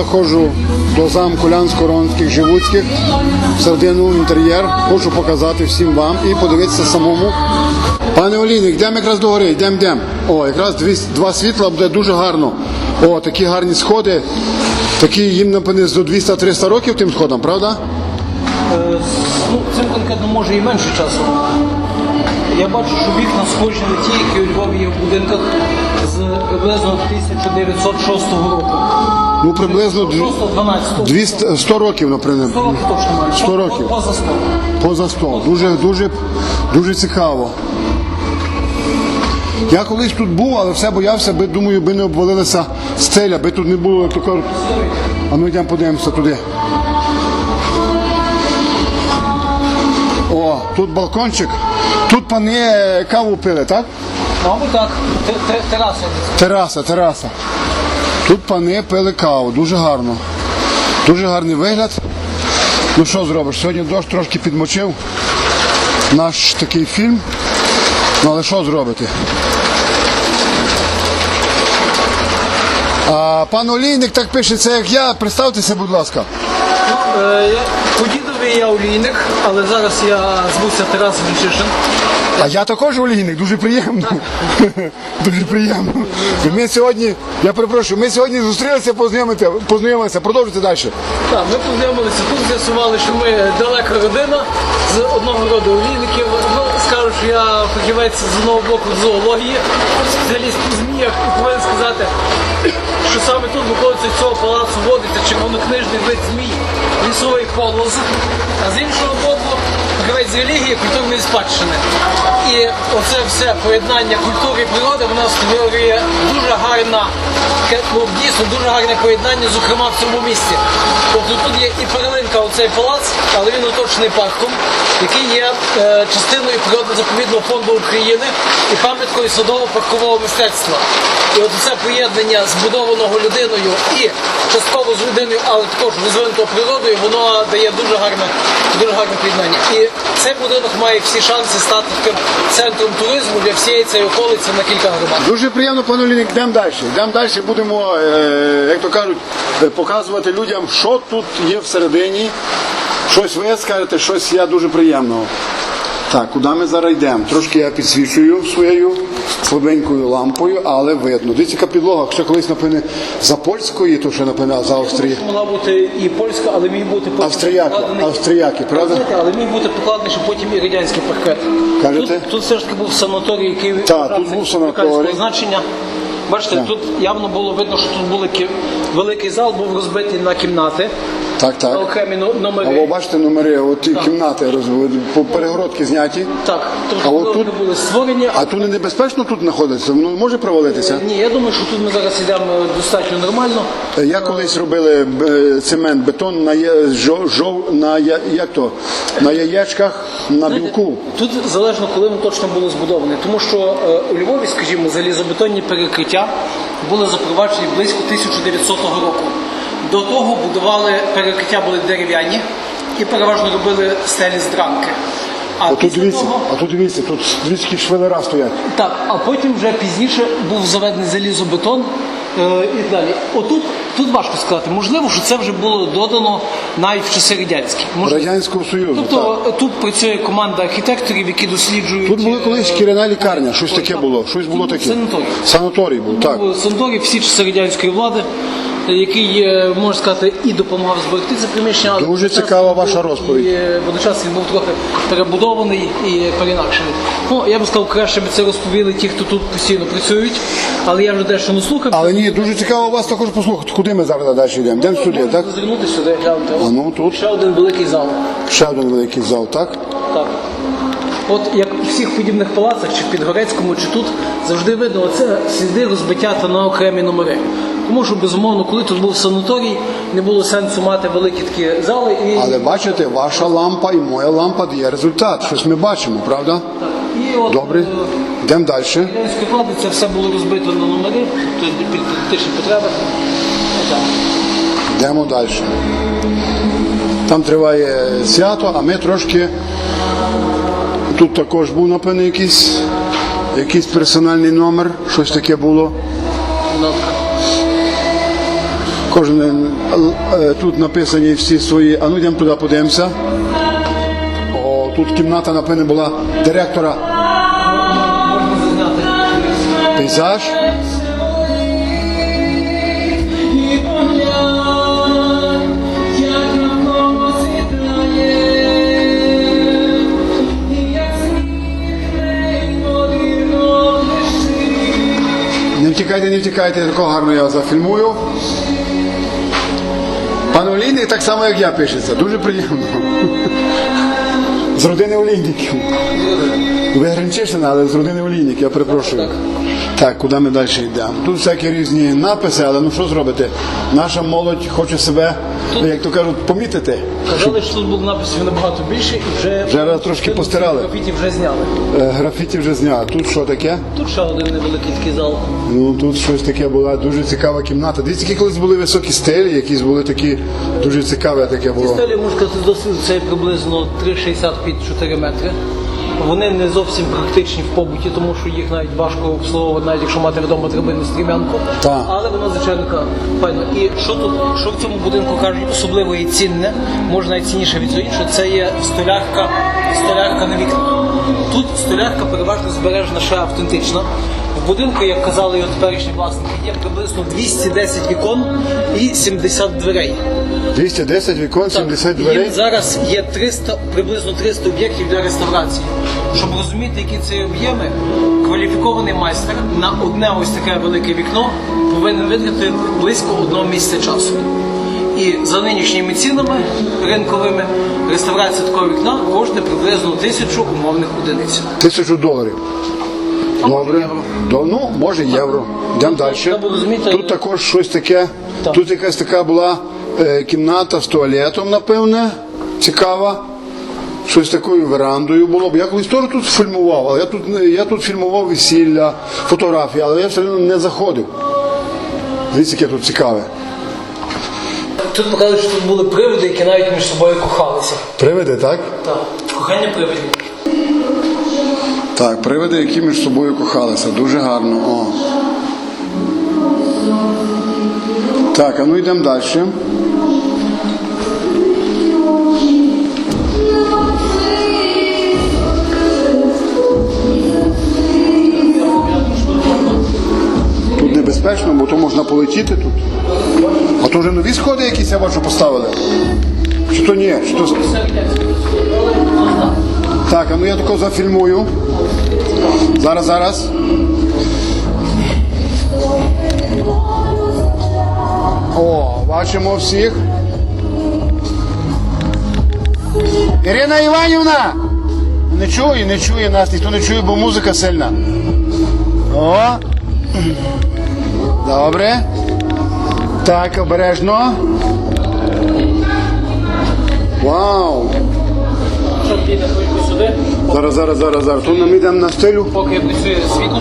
Заходжу до замку Лянсько-Ронських Живуцьких, всередину інтер'єр. Хочу показати всім вам і подивитися самому. Пане Олійник, йдемо якраз до гори, йдемо, йдемо. О, якраз дві, два світла буде дуже гарно. О, такі гарні сходи. Такі їм напевне до 200-300 років тим сходам, правда? Е, Ну, цим конкретно може і менше часу. Я бачу, що вікна схожі на ті, які у Львові є в будинках приблизно 1906 року. Ну, приблизно 12 200, 100 років, наприклад. 100 років точно має. 100 років. Поза 100. Поза 100. Дуже, дуже, дуже цікаво. Я колись тут був, але все боявся, би, думаю, би не обвалилася стеля, би тут не було, кажуть. А ну йдемо подивимося туди. О, тут балкончик. Тут пани е, каву пили, так? Мабуть так, Те- те- тераса. Тераса, тераса. Тут пани пили каву, дуже гарно. Дуже гарний вигляд. Ну що зробиш? Сьогодні дощ трошки підмочив наш такий фільм. Ну але що зробити? А пан Олійник так пише, це як я. Представтеся, будь ласка. Е, По дідові я олійник, але зараз я звуся Тарас Вільчишин. А я також олійник, дуже приємно. дуже приємно. Ми сьогодні, я перепрошую, ми сьогодні зустрілися познайомити, познайомилися. Продовжуйте далі. Так, ми познайомилися тут, з'ясували, що ми далека родина з одного роду олійників. Ну, скажу, що я фахівець з одного боку зоології, спеціаліст по зміях і повинен сказати, що саме тут виходить з цього палацу водиться червонокнижний вид змій, лісовий полоз, а з іншого з релігії культурної спадщини. І оце все поєднання культури і природи в створює дуже гарна, ну, дійсно дуже гарне поєднання, зокрема в цьому місці. Тобто тут є і перлинка оцей палац, але він оточений парком, який є е, частиною природно-заповідного фонду України і пам'яткою садово-паркового мистецтва. І от це поєднання збудованого людиною і частково з людиною, але також розвинутого природою, воно дає дуже гарне, дуже гарне поєднання. І цей будинок має всі шанси стати таким центром туризму для всієї цієї околиці на кілька громад. Дуже приємно, пане Олійник, йдемо далі. Йдемо далі, будемо, е, як то кажуть, е, показувати людям, що тут є всередині. Щось ви скажете, щось я дуже приємного. Так, куди ми зараз йдемо? Трошки я підсвічую своєю слабенькою лампою, але видно. Дивіться, яка підлога, якщо колись, напевне, за польської, то що напевне, за Австрії. Могла бути і польська, але міг бути потім Австріяки, покладений- австріяки, правда? Знаєте, Але міг бути покладений, що потім і радянський паркет. Кажете? Тут, тут все ж таки був санаторій, який Так, тут був санаторій. значення. Бачите, тут явно було видно, що тут були кі- великий зал, був розбитий на кімнати, Так, так. окремі А номери. ви бачите номери, от ті кімнати роз- по- перегородки зняті. Так, тобто А от тут- були створені. А тут не небезпечно тут знаходиться? Воно може провалитися? Ні, я думаю, що тут ми зараз йдемо достатньо нормально. Я колись робили е, цемент, бетон на я- жо- жов- на я- як то на яєчках на білку. Тут залежно, коли воно точно було збудоване. Тому що е, у Львові, скажімо, залізобетонні перекриття були запроваджені близько 1900 року. До того будували перекриття були дерев'яні і переважно робили стелі з дранки. А Отут після дивіться, того, а тут дивіться, тут які швелера стоять. так, а потім вже пізніше був заведений залізобетон е, і далі. Отут тут важко сказати. Можливо, що це вже було додано навіть в часи радянські. Можливо. Радянського Союзу. так. Тобто тут працює команда архітекторів, які досліджують. Тут була колись е, шкіряна лікарня, щось таке було. Щось було таке. Санаторій. Санаторій був, так. Санаторій всі часи радянської влади, е, який, е, можна сказати, і допомагав зберегти це приміщення. Дуже цікава ваша розповідь. І е, водночас він був трохи перебудований і перенакшений. Ну, я би сказав, краще б це розповіли ті, хто тут постійно працюють, але я вже дещо не слухав. Але ні, дуже цікаво вас також послухати. Куди ми зараз далі йдемо? Йдемо сюди, так? Зазирнути сюди, глянути. А ну тут Ще один великий зал. ще один великий зал, так? Так. От як у всіх подібних палацах, чи в Підгорецькому, чи тут, завжди видно оце сліди розбиття та на окремі номери. Тому що, безумовно, коли тут був санаторій, не було сенсу мати великі такі зали. І, Але бачите, ваша лампа і моя лампа дає результат. Щось ми бачимо, правда? і от, Добре. е, Йдемо далі. радянської влади це все було розбито на номери, тобто під політичні потреби. Йдемо далі. Там триває свято, а ми трошки. Тут також був, напевно, якийсь, якийсь персональний номер, щось таке було. Кожен е, е, тут написані всі свої. А ну йдемо туди подивимося. О, тут кімната, напевне, була директора пейзаж. Не втікайте, не втікайте, такого гарно я зафільмую. Пан Олійник так само, як я пишеться. Дуже приємно. З родини Олійників. Ви Гринчишина, але з родини Олійників, я перепрошую. Так, куди ми далі йдемо? Тут всякі різні написи, але ну що зробити? Наша молодь хоче себе, як то кажуть, помітити. Казали, що тут було написів набагато більше і вже, Вже раз трошки постирали. Графіті вже зняли. Е, Графіті вже зняли. Тут що таке? Тут ще один невеликий такий зал. Ну тут щось таке була дуже цікава кімната. Дивіться, які колись були високі стелі, якісь були такі дуже цікаве таке було. Стелі, можна сказати, досить це приблизно 3,60 під 4 метри. Вони не зовсім практичні в побуті, тому що їх навіть важко обслуговувати, навіть якщо мати вдома драбину стрімянку. Так. Але вона звичайно файна. І що тут, що в цьому будинку кажуть особливо і цінне, може цінніше від цього іншого, це є столярка, столярка на вікнах. Тут столярка переважно збережена ще автентична. В будинку, як казали його теперішні власники, є приблизно 210 вікон і 70 дверей. 210 вікон, 70 дверей. Їм зараз є 300, приблизно 300 об'єктів для реставрації. Щоб розуміти, які це об'єми, кваліфікований майстер на одне ось таке велике вікно повинен витратити близько одного місяця часу. І за нинішніми цінами ринковими реставрація такого вікна коштує приблизно тисячу умовних одиниць. Тисячу доларів. Добре. До- Ну, може євро. Йдемо далі. Тут також щось таке. Так. Тут якась така була е, кімната з туалетом, напевне, цікава. Щось такою верандою було. Бо я колись теж тут фільмував, але я тут, я тут фільмував весілля, фотографії, але я все одно не заходив. Дивіться, яке тут цікаве. Тут показують, що тут були приводи, які навіть між собою кохалися. Привиди, так? Так, кохання привидів. Так, привиди, які між собою кохалися. Дуже гарно. О. Так, а ну йдемо далі. Тут небезпечно, бо то можна полетіти тут. А то вже нові сходи якісь я бачу поставили. Чи то ні? Чи то... Так, а ну я тако зафільмую. Зараз, зараз. О, бачимо всіх. Ірина Іванівна! Не чує, не чує нас, ніхто не чує, бо музика сильна. О! Добре. Так, обережно. Вау! Піде сюди, Зараз, зараз, зараз, зараз. Тут ми йдемо на стелю. поки працює світло.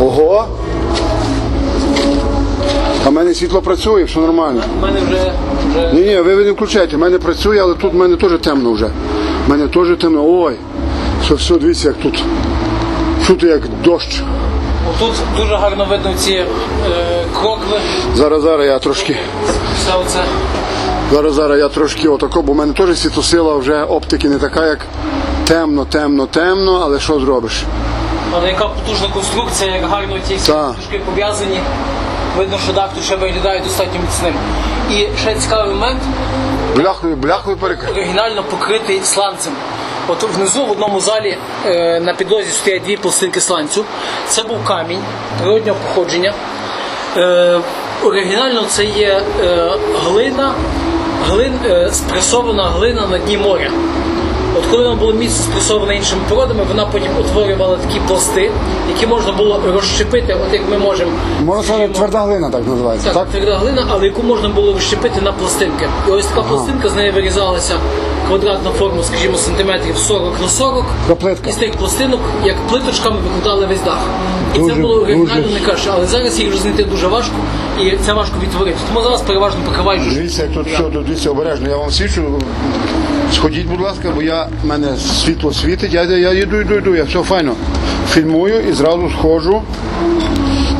Ого. А в мене світло працює, все нормально. У мене вже, вже Ні, ні, ви не включайте, в мене працює, але тут в мене теж темно вже. В мене теж темно. Ой. Все, все, дивіться, як тут. Чути як дощ. Тут дуже гарно видно ці е, крокви, Зараз, зараз я трошки. все оце. Зараз, зараз я трошки отако, бо в мене теж світлосила вже оптики не така, як темно, темно, темно, але що зробиш? Але яка потужна конструкція, як гарно ті всі Так. дужки пов'язані. Видно, що дах тут ще виглядає достатньо міцним. І ще цікавий момент, Бляхою, бляхою перекрив. оригінально покритий сланцем. От внизу в одному залі е, на підлозі стоять дві пластинки сланцю. Це був камінь природнього походження. Е, оригінально це є е, глина, глин, е, спресована глина на дні моря. От коли воно було місце спресоване іншими породами, вона потім утворювала такі пласти, які можна було розщепити, от як ми можемо. Можна сказати, тверда глина так називається, Так, так? тверда глина, але яку можна було розщепити на пластинки. І ось така пластинка, з неї вирізалася квадратна форма, скажімо, сантиметрів 40 на 40. Така плитка. І з тих пластинок, як плиточками, викладали весь дах. І Дуже, це було оригінально дуже. не краще, але зараз їх вже знайти дуже важко, і це важко відтворити. Тому зараз переважно покривають. Дивіться, як тут все, тут дивіться обережно. Я вам свічу. Сходіть, будь ласка, бо я, в мене світло світить, я, я йду, йду, йду, я все файно. Фільмую і зразу сходжу.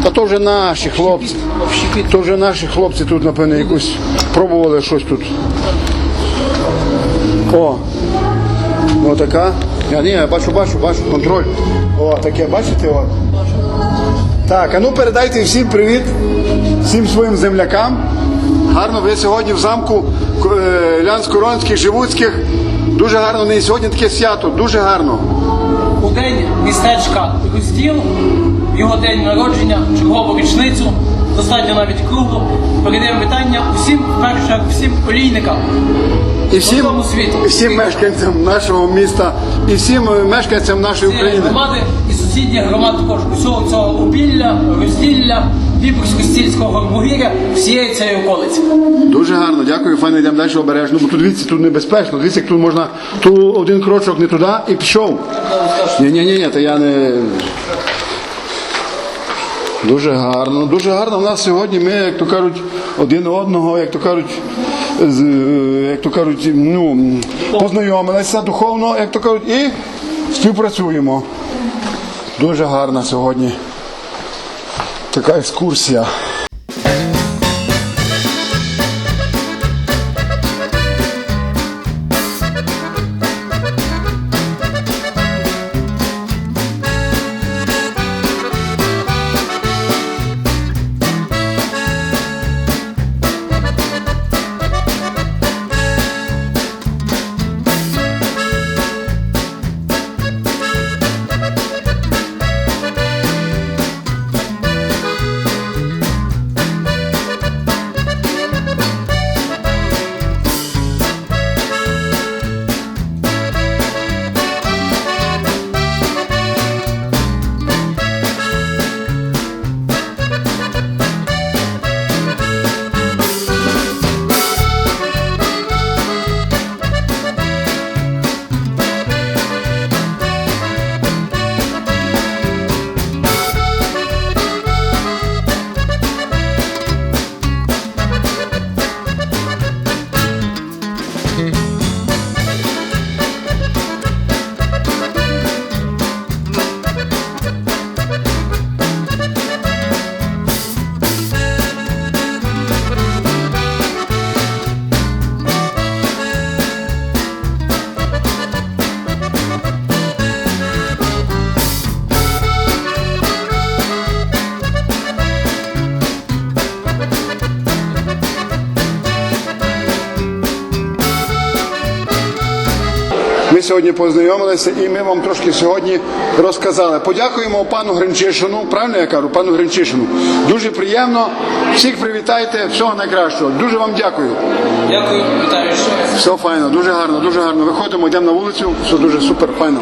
Та то вже наші хлопці. Общепіт. То вже наші хлопці тут, напевно, якусь пробували щось тут. О! Отака. Я ні, я бачу, бачу, бачу, контроль. О, таке, бачите? О. Так, а ну передайте всім привіт, всім своїм землякам. Гарно ви сьогодні в замку е, Лянсько-Ронських, Живуцьких. Дуже гарно, не сьогодні таке свято, дуже гарно. У день містечка Розділ, його день народження, чергову річницю, достатньо навіть круглу. Передаємо вітання усім, чергу, всім олійникам. І всім, світу. і всім мешканцям нашого міста, і всім е, мешканцям нашої цієї України. громади і сусідніх громад також усього цього обілля, розділля, Віборсько-Стільського горбогір'я, всієї цієї околиці. Дуже гарно, дякую, файно йдемо далі обережно, бо тут дивіться, тут небезпечно. Дивіться, як тут можна ту один крочок не туди і пішов. Ні, ні, ні, то я не. Дуже гарно, дуже гарно. У нас сьогодні ми, як то кажуть, один одного, як то кажуть, е, як то кажуть, ну, познайомилися духовно, як то кажуть, і співпрацюємо. Дуже гарна сьогодні така екскурсія. Сьогодні познайомилися і ми вам трошки сьогодні розказали. Подякуємо пану Гринчишину, правильно я кажу, пану Гринчишину. Дуже приємно. Всіх привітайте, всього найкращого. Дуже вам дякую. Дякую, вітаю. Все файно, дуже гарно, дуже гарно. Виходимо, йдемо на вулицю. Все дуже супер, файно.